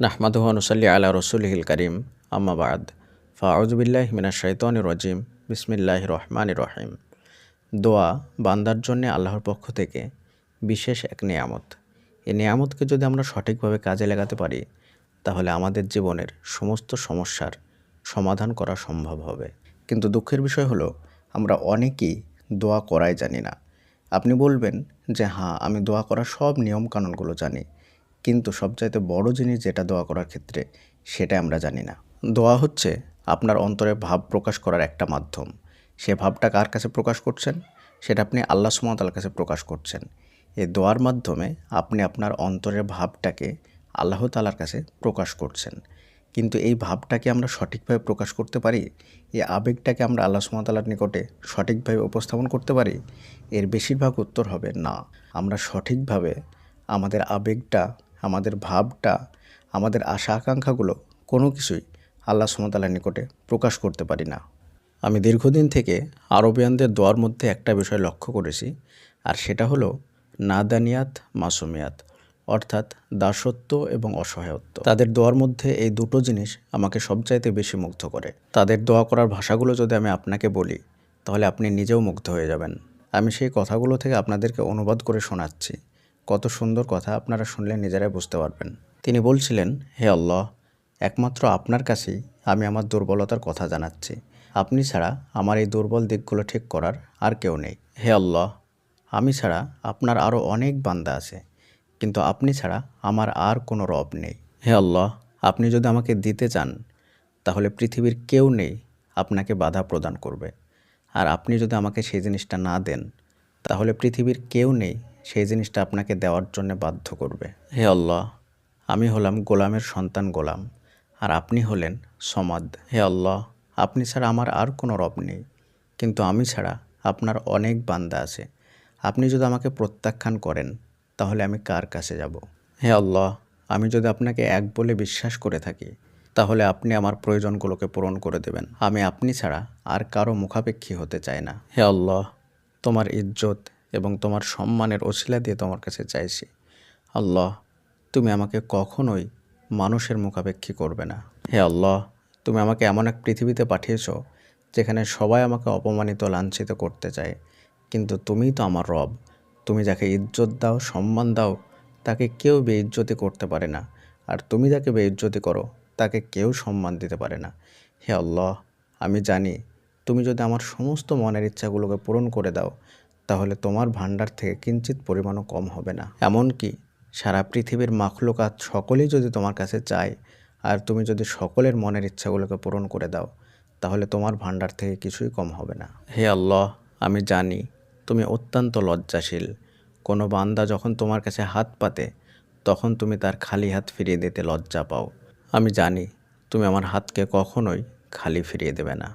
নাহমাদুহনুসল্লি আলা রসুলহিল করিম। আম্মাবাদ ফাউজবিল্লাহ মিনা শৈতান রজিম। বিসমিল্লাহ রহমান রহিম। দোয়া বান্দার জন্যে আল্লাহর পক্ষ থেকে বিশেষ এক নিয়ামত। এই নিয়ামতকে যদি আমরা সঠিকভাবে কাজে লাগাতে পারি, তাহলে আমাদের জীবনের সমস্ত সমস্যার সমাধান করা সম্ভব হবে। কিন্তু দুঃখের বিষয় হলো, আমরা অনেকেই দোয়া করাই জানি না। আপনি বলবেন যে হ্যাঁ আমি দোয়া করার সব নিয়মকানুনগুলো জানি। কিন্তু সবচাইতে বড় জিনিস যেটা দোয়া করার ক্ষেত্রে, সেটা আমরা জানি না। দোয়া হচ্ছে আপনার অন্তরে ভাব প্রকাশ করার একটা মাধ্যম। সে ভাবটা কার কাছে প্রকাশ করছেন? সেটা আপনি আল্লাহ সুমতালার কাছে প্রকাশ করছেন। এই দোয়ার মাধ্যমে আপনি আপনার অন্তরের ভাবটাকে আল্লাহ তালার কাছে প্রকাশ করছেন। কিন্তু এই ভাবটাকে আমরা সঠিকভাবে প্রকাশ করতে পারি? এই আবেগটাকে আমরা আল্লাহ সুমতালার নিকটে সঠিকভাবে উপস্থাপন করতে পারি? এর বেশিরভাগ উত্তর হবে না। আমরা সঠিকভাবে আমাদের আবেগটা আমাদের ভাবটা, আমাদের আশা আকাঙ্ক্ষাগুলো কোনো কিছুই আল্লাহ সুমতালার নিকটে প্রকাশ করতে পারি না। আমি দীর্ঘদিন থেকে আরবিয়ানদের দোয়ার মধ্যে একটা বিষয় লক্ষ্য করেছি, আর সেটা হলো নাদানিয়াত, মাসুমিয়াত, অর্থাৎ দাসত্ব এবং অসহায়ত্ব। তাদের দোয়ার মধ্যে এই দুটো জিনিস আমাকে সবচাইতে বেশি মুগ্ধ করে। তাদের দোয়া করার ভাষাগুলো যদি আমি আপনাকে বলি, তাহলে আপনি নিজেও মুগ্ধ হয়ে যাবেন। আমি সেই কথাগুলো থেকে আপনাদেরকে অনুবাদ করে শোনাচ্ছি। কত সুন্দর কথা আপনারা শুনলে নিজেরাই বুঝতে পারবেন। তিনি বলছিলেন, হে আল্লাহ, একমাত্র আপনার কাছেই আমি আমার দুর্বলতার কথা জানাচ্ছি। আপনি ছাড়া আমার এই দুর্বল দিকগুলো ঠিক করার আর কেউ নেই। হে আল্লাহ, আমি ছাড়া আপনার আরও অনেক বান্দা আছে, কিন্তু আপনি ছাড়া আমার আর কোনো রব নেই। হে আল্লাহ, আপনি যদি আমাকে দিতে চান, তাহলে পৃথিবীর কেউ নেই আপনাকে বাধা প্রদান করবে। আর আপনি যদি আমাকে সেই জিনিসটা না দেন, তাহলে পৃথিবীর কেউ নেই সেই জিনিসটা আপনাকে দেওয়ার জন্য বাধ্য করবে। হে আল্লাহ। আমি হলাম গোলামের সন্তান গোলাম আর আপনি হলেন সমাদ। হে আল্লাহ। আপনি ছাড়া আমার আর কোনো রব নেই কিন্তু আমি ছাড়া আপনার অনেক বান্দা আছে। আপনি যদি আমাকে প্রত্যাখ্যান করেন তাহলে আমি কার কাছে যাব? হে আল্লাহ। আমি যদি আপনাকে এক বলে বিশ্বাস করে থাকি তাহলে আপনি আমার প্রয়োজনগুলোকে পূরণ করে দেবেন। আমি আপনি ছাড়া আর কারও মুখাপেক্ষী হতে চাই না। হে আল্লাহ। তোমার ইজ্জত এবং তোমার সম্মানের ওসিলা দিয়ে তোমার কাছে চাইছি। আল্লাহ, তুমি আমাকে কখনোই মানুষের মুখাপেক্ষী করবে না। হে আল্লাহ, তুমি আমাকে এমন এক পৃথিবীতে পাঠিয়েছ যেখানে সবাই আমাকে অপমানিত, লাঞ্ছিত করতে চায়। কিন্তু তুমিই তো আমার রব। তুমি যাকে ইজ্জত দাও, সম্মান দাও, তাকে কেউ বেইজ্জতি করতে পারে না। আর তুমি যাকে বেইজ্জতি করো, তাকে কেউ সম্মান দিতে পারে না। হে আল্লাহ, আমি জানি তুমি যদি আমার সমস্ত মনের ইচ্ছাগুলোকে পূরণ করে দাও তাহলে তোমার ভাণ্ডার থেকে কিঞ্চিত পরিমাণও কম হবে না। এমনকি সারা পৃথিবীর মাখলুকাত সকলেই যদি তোমার কাছে চায়, আর তুমি যদি সকলের মনের ইচ্ছাগুলোকে পূরণ করে দাও, তাহলে তোমার ভাণ্ডার থেকে কিছুই কম হবে না। হে আল্লাহ, আমি জানি তুমি অত্যন্ত লজ্জাশীল। কোনো বান্দা যখন তোমার কাছে হাত পাতে, তখন তুমি তার খালি হাত ফিরিয়ে দিতে লজ্জা পাও। আমি জানি তুমি আমার হাতকে কখনোই খালি ফিরিয়ে দেবে না।